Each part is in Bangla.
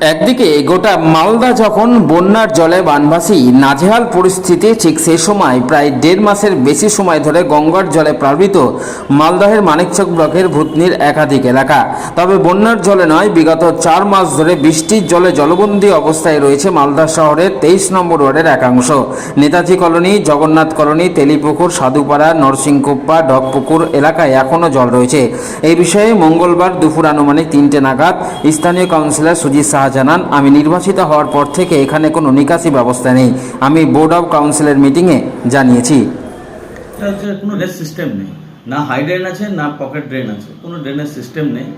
একদিকে গোটা মালদা যখন বন্যার জলে বানভাসী, নাজেহাল পরিস্থিতি ঠিক সেই সময় প্রায় দেড় মাসের বেশি সময় ধরে গঙ্গার জলে প্লাবিত মালদহের মানিকচক ব্লকের ভূতনির একাধিক এলাকা। তবে বন্যার জলে নয়, বিগত চার মাস ধরে বৃষ্টির জলে জলবন্দী অবস্থায় রয়েছে মালদা শহরের তেইশ নম্বর ওয়ার্ডের একাংশ। নেতাজি কলোনি, জগন্নাথ কলোনি, তেলিপুকুর, সাধুপাড়া, নরসিংকুপ্পা ডকপুকুর এলাকায় এখনও জল রয়েছে। এই বিষয়ে মঙ্গলবার দুপুর আনুমানিক তিনটে নাগাদ স্থানীয় কাউন্সিলর সুজিত সাহা জানান, আমি নির্বাচিত হওয়ার পর থেকে এখানে কোনো নিকাশি ব্যবস্থা নেই। আমি বোর্ড অফ কাউন্সিলের মিটিংয়ে জানিয়েছি। কোনো ড্রেন সিস্টেম নেই। না হাই ড্রেন আছে, না পকেট ড্রেন আছে। কোনো ড্রেনের সিস্টেম নেই।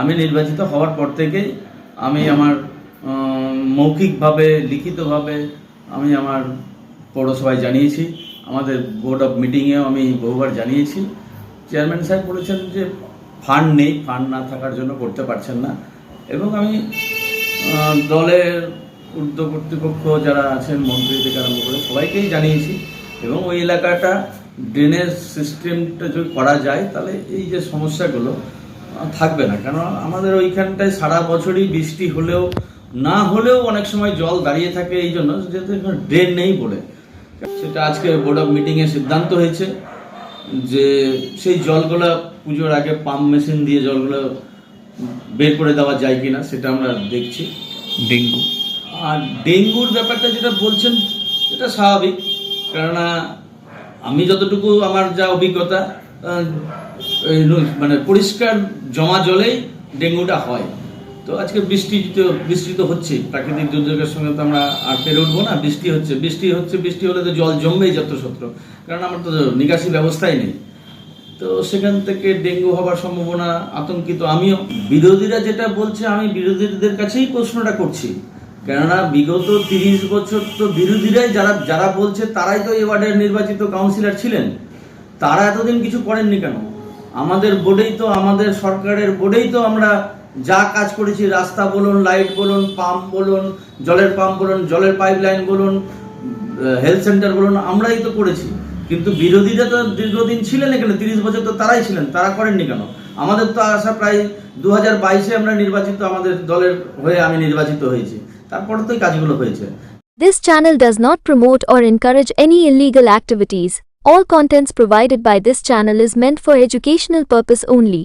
আমি নির্বাচিত হওয়ার পর থেকেই আমি আমার মৌখিকভাবে, লিখিতভাবে আমি আমার পৌরসভায় জানিয়েছি। আমাদের বোর্ড অফ মিটিংয়েও আমি বহুবার জানিয়েছি। চেয়ারম্যান সাহেব বলেছেন যে ফান্ড নেই, ফান্ড না থাকার জন্য করতে পারছেন না। এবং আমি দলের ঊর্ধ্ব কর্তৃপক্ষ যারা আছেন, মন্ত্রী থেকে আরম্ভ করে সবাইকেই জানিয়েছি এবং ওই এলাকাটা ড্রেনেজ সিস্টেমটা যদি করা যায়, তাহলে এই যে সমস্যাগুলো থাকবে না। কেন আমাদের ওইখানটায় সারা বছরই বৃষ্টি হলেও, না হলেও অনেক সময় জল দাঁড়িয়ে থাকে, এই জন্য যেহেতু এখানে ড্রেন নেই বলে। সেটা আজকে বোর্ড অফ মিটিংয়ে সিদ্ধান্ত হয়েছে যে সেই জলগুলো পুজোর আগে পাম্প মেশিন দিয়ে জলগুলো বের করে দেওয়া যায় কিনা সেটা আমরা দেখছি। ডেঙ্গু। আর ডেঙ্গুর ব্যাপারটা যেটা বলছেন এটা স্বাভাবিক। কেননা আমি যতটুকু আমার যা অভিজ্ঞতা মানে পরিষ্কার জমা জলেই ডেঙ্গুটা হয়। তো আজকে বৃষ্টি তো বৃষ্টি তো হচ্ছে প্রাকৃতিক দুর্যোগের সঙ্গে তো আমরা আর পেরে উঠবো না বৃষ্টি হচ্ছে। বৃষ্টি হচ্ছে বৃষ্টি হলে তো জল জমবেই যত সত্র কারণ আমার তো নিকাশি ব্যবস্থাই নেই। তো সেখান থেকে ডেঙ্গু হবার সম্ভাবনা আতঙ্কিত আমিও। বিরোধীরা যেটা বলছে, আমি বিরোধীদের কাছেই প্রশ্নটা করছি। কেননা বিগত তিরিশ বছর তো বিরোধীরাই যারা যারা বলছে তারাই তো ওয়ার্ডের নির্বাচিত কাউন্সিলর ছিলেন। তারা এতদিন কিছু করেননি কেন? আমাদের বোর্ডেই তো, আমাদের সরকারের বোর্ডেই তো আমরা যা কাজ করেছি, রাস্তা বলুন, লাইট বলুন, পাম্প বলুন, জলের পাম্প বলুন, জলের পাইপ লাইন বলুন হেলথ সেন্টার বলুন, আমরাই তো করেছি। কিন্তু বিরোধীরা তো দীর্ঘদিন ছিলেন এখানে তিরিশ বছর তো তারাই ছিলেন তারা করেননি কেন আমাদের তো আসা প্রায় দু হাজার বাইশে আমরা নির্বাচিত আমাদের দলের হয়ে আমি নির্বাচিত হয়েছি তারপরে তো কাজগুলো হয়েছে This channel does not promote or encourage any illegal activities. All contents provided by this channel is meant for educational purpose only.